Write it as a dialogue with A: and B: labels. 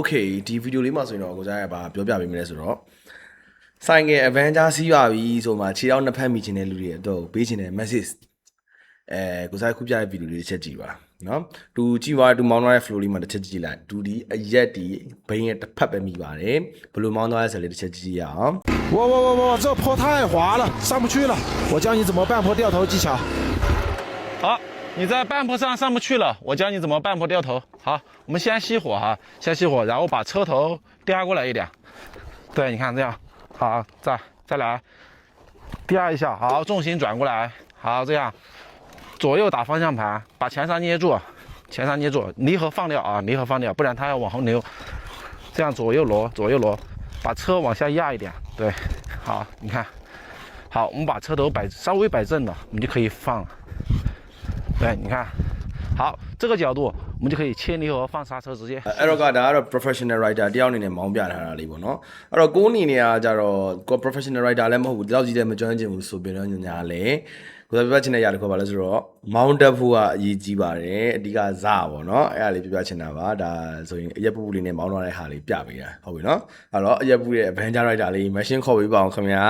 A: Okay ဒီဗီဒီယိုလေးမှာဆိုရင်တော့ကိုကြားရပါပြောပြပေးမယ်လဲဆိုတော့ဆိုင်ငယ် Avenger စီးရပြီဆိုမှခြေထောက်နှစ်ဖက်မိချင်တဲ့လူတွေအတွက်ပေးချင်တဲ့ message အဲကိုစားခုပြတဲ့ဗီဒီယိုလေးတစ်ချက်ကြည့်ပါနော်တူကြည့်ပါတူမောင်းသွားတဲ့ flow လေးမှာတစ်ချက်ကြည့်လိုက်တူဒီအရက်ဒီဘိန်းရဲ့တစ်ဖက်ပဲမိပါတယ်ဘယ်လိုမောင်းသွားလဲဆိုလေးတစ်ချက်ကြည့်ကြည့်ရအောင်
B: 我我我我，这坡太滑了，上不去了。我教你怎么半坡掉头技巧。
C: 好， 你在半坡上上不去了，我教你怎么半坡掉头。好，我们先熄火哈，先熄火，然后把车头颠过来一点。对，你看这样，好，再再来，颠一下，好，重心转过来，好，这样，左右打方向盘，把前刹捏住，前刹捏住，离合放掉啊，离合放掉，不然它要往后溜。这样左右挪，左右挪，把车往下压一点，对，好，你看，好，我们把车头摆稍微摆正了，我们就可以放了。对，你看，好，这个角度我们就可以切离合放刹车，直接。
A: အဲ့တော့ကဒါကတော့ professional writer တယောက်အနေနဲ့မောင်းပြထားတာလေးပေါ့နော်အဲ့တော့ကိုယ်အနေနဲ့ကကြတော့ကို professional writer လည်းမဟုတ်ဘူးဒီလောက်ကြီးလည်းမကျွမ်းကျင်ဘူးဆိုပြီးတော့ညညာလေကိုယ်ပြပြချင်တဲ့ຢာတစ်ခုပါလဲဆိုတော့မောင်းတက်ဖို့ကအရေးကြီးပါတယ်အဓိကဇာပေါ့နော်အဲ့ဒါလေးပြပြချင်တာပါဒါဆိုရင်အရက်ပူပူလေးနဲ့မောင်းသွားတဲ့ဟာလေးပြပေးတာဟုတ်ပြီနော်အဲ့တော့အရက်ပူရဲ့ Avenger writer လေး machine ခေါ်ပေးပါအောင်ခင်ဗျာ